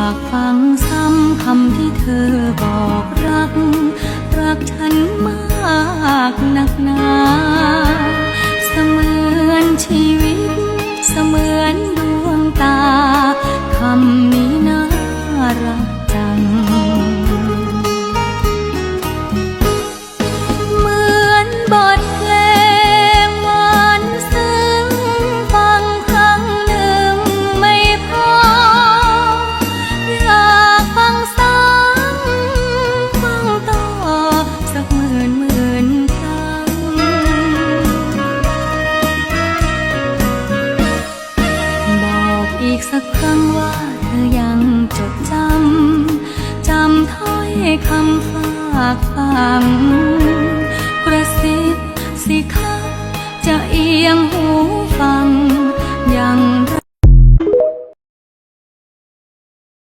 ากฟังซ้ำคำที่เธอบอกรัก รักฉันมากนักหนาเสมือนชีวิต เสมือนดวงตา คำนี้น่ารัก สักครั้งว่าเธอยังจดจำ จำถ้อยคำฝากฟัง กระซิบสิคะจะเอียงหูฟัง